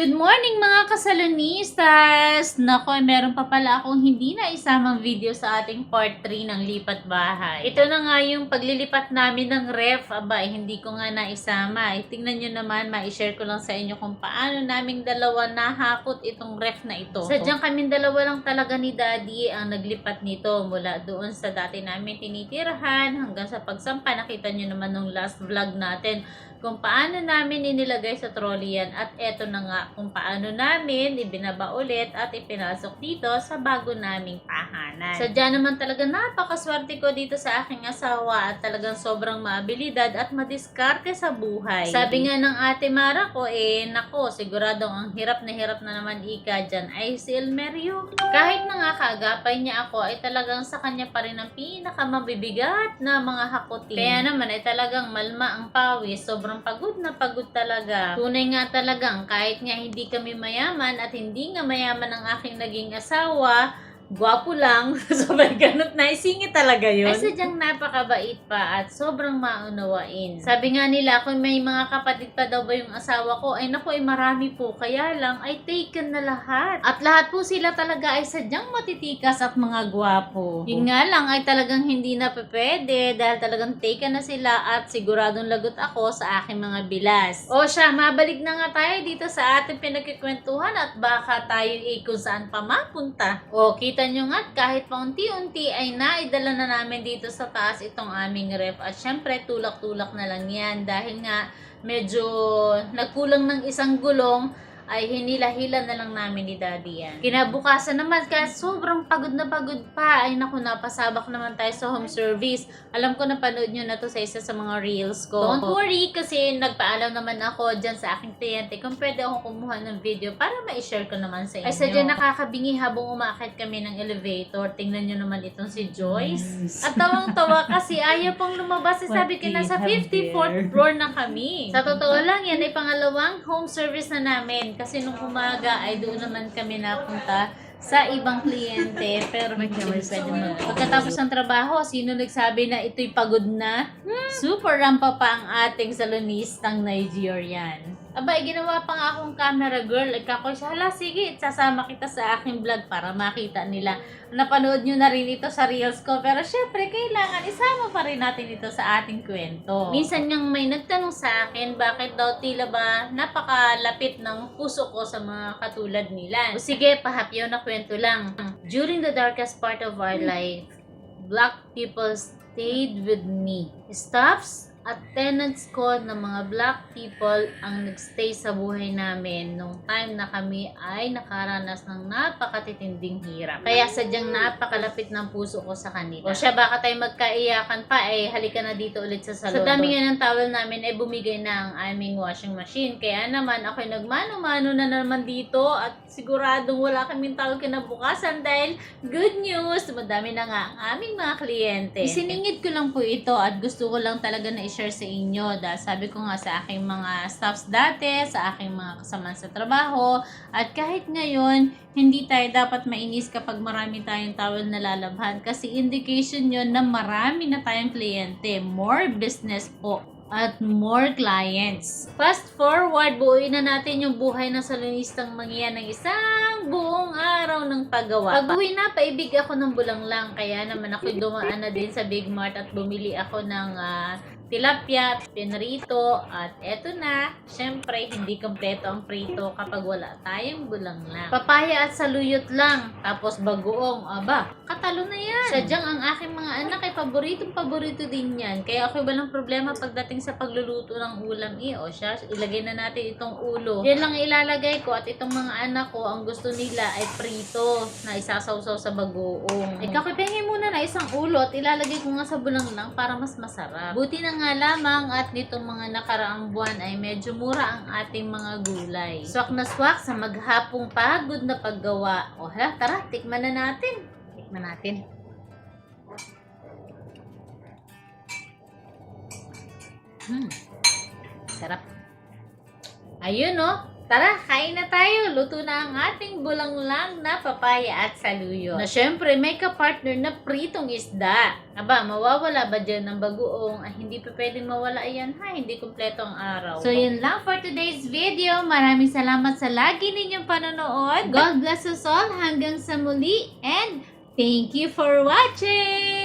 Good morning mga kasalonistas! Nako, meron pa pala akong hindi na isamang video sa ating part 3 ng lipat bahay. Ito na nga yung paglilipat namin ng ref. Aba, eh, hindi ko nga naisama. Eh, tingnan nyo naman, ma-share ko lang sa inyo kung paano naming dalawa nahakot itong ref na ito. Sadyang kaming dalawa lang talaga ni Daddy ang naglipat nito mula doon sa dati namin tinitirahan hanggang sa pagsampa. Nakita nyo naman nung last vlog natin kung paano namin inilagay sa trolley yan at eto na nga kung paano namin ibinaba ulit at ipinasok dito sa bago naming tahanan. Sadya naman talaga napakaswerte ko dito sa aking asawa at talagang sobrang maabilidad at madiskarte sa buhay. Sabi nga ng ate Mara ko eh nako siguradong ang hirap na hirap na naman ika dyan ay si Elmerio. Kahit na nga kaagapay niya ako ay talagang sa kanya pa rin ang pinakamabibigat na mga hakutin. Kaya naman ay talagang malma ang pawis sobrang sobrang pagod na pagod talaga. Tunay nga talagang kahit nga hindi kami mayaman at hindi nga mayaman ang aking naging asawa, gwapo lang, sabay ganot na isingit talaga yun. Ay sadyang napakabait pa at sobrang maunawain. Sabi nga nila, kung may mga kapatid pa daw ba yung asawa ko, ay naku, ay marami po. Kaya lang, ay taken na lahat. At lahat po sila talaga ay sadyang matitikas at mga gwapo. Yun nga lang, ay talagang hindi na pwede dahil talagang taken na sila at siguradong lagot ako sa aking mga bilas. O siya, mabalik na nga tayo dito sa ating pinagkikwentuhan at baka tayo eh kung saan pa mapunta. O, kita Kita nyo nga, kahit paunti-unti ay naidala na namin dito sa taas itong aming ref. At syempre, tulak-tulak na lang yan. Dahil nga, medyo nagkulang ng isang gulong ay hinila-hila na lang namin ni Daddy yan. Kinabukasan naman, kaya sobrang pagod na pagod pa. Ay naku, napasabak naman tayo sa home service. Alam ko napanood nyo na to sa isa sa mga reels ko. Don't worry, kasi nagpaalam naman ako dyan sa aking kliyente kung pwede ako kumuha ng video para ma-share ko naman sa inyo. Ay sadya nakakabingi habang umakit kami ng elevator. Tingnan nyo naman itong si Joyce. At tawang-tawa kasi ayaw pang lumabas. Eh, Sabi ko, nasa 54th floor na kami. Sa totoo lang, yan ay pangalawang home service na namin kasi nung umaga ay doon naman kami napunta sa ibang kliyente pero may pwede mag Pagkatapos ng trabaho, sino nagsabi na ito'y pagod na? Super rampa pa ang ating salonistang Nigerian. Aba, eh, ginawa pa nga akong camera girl. Ikakoy siya, hala, sige, sasama kita sa aking vlog para makita nila. Napanood nyo na rin ito sa reels ko. Pero syempre, kailangan isama pa rin natin ito sa ating kwento. Minsan niyang may nagtanong sa akin, bakit daw tila ba napakalapit ng puso ko sa mga katulad nila. O sige, pahapyaw na kwento lang. During the darkest part of our life, black people stayed with me. Staffs at tenants ko na mga black people ang nagstay sa buhay namin nung time na kami ay nakaranas ng napakatitinding hirap. Kaya sadyang napakalapit ng puso ko sa kanila. O siya, baka tayo magkaiyakan pa, eh halika na dito ulit sa salon. Sa dami nga ng towel namin, ay bumigay na ang aming washing machine. Kaya naman, ako'y nagmano-mano na naman dito at siguradong wala kaming towel kinabukasan dahil good news, madami na nga ang aming mga kliyente. Isiningit ko lang po ito at gusto ko lang talaga na i-share sa inyo dahil sabi ko nga sa aking mga staffs dati, sa aking mga kasama sa trabaho, at kahit ngayon, hindi tayo dapat mainis kapag marami tayong towel na lalabhan kasi indication yon na marami na tayong kliyente. More business po at more clients. Fast forward, buuin na natin yung buhay ng salonistang mangyan ng isang buong araw ng paggawa. Pag uwi na, paibig ako ng bulanglang. Kaya naman ako dumaan na din sa Big Mart at bumili ako ng ah, tilapia, pinrito, at eto na, syempre, hindi kompleto ang prito kapag wala tayong bulanglang. Papaya at saluyot lang, tapos bagoong, aba, katalo na yan. Sadyang ang aking mga anak ay paboritong paborito din yan. Kaya ako walang problema pagdating sa pagluluto ng ulam eh. O siya, ilagay na natin itong ulo. Yan lang ilalagay ko at itong mga anak ko, ang gusto nila ay prito na isasawsaw sa bagoong. Ikaw, kipengin muna na isang ulo at ilalagay ko nga sa bulanglang para mas masarap. Buti na nga lamang at nitong mga nakaraang buwan ay medyo mura ang ating mga gulay. Swak na swak sa maghapong pagod na paggawa. O hala, tara, tikman na natin. Tikman natin. Hmm. Sarap. Ayun, no? Tara, kain na tayo. Luto na ang ating bulanglang na papaya at saluyo. Na syempre, may kapartner na pritong isda. Aba, mawawala ba dyan ng bagoong? Ay, hindi pa pwedeng mawala yan ha. Hindi kumpleto ang araw. So, yun lang for today's video. Maraming salamat sa lagi ninyong panonood. God bless us all hanggang sa muli. And thank you for watching!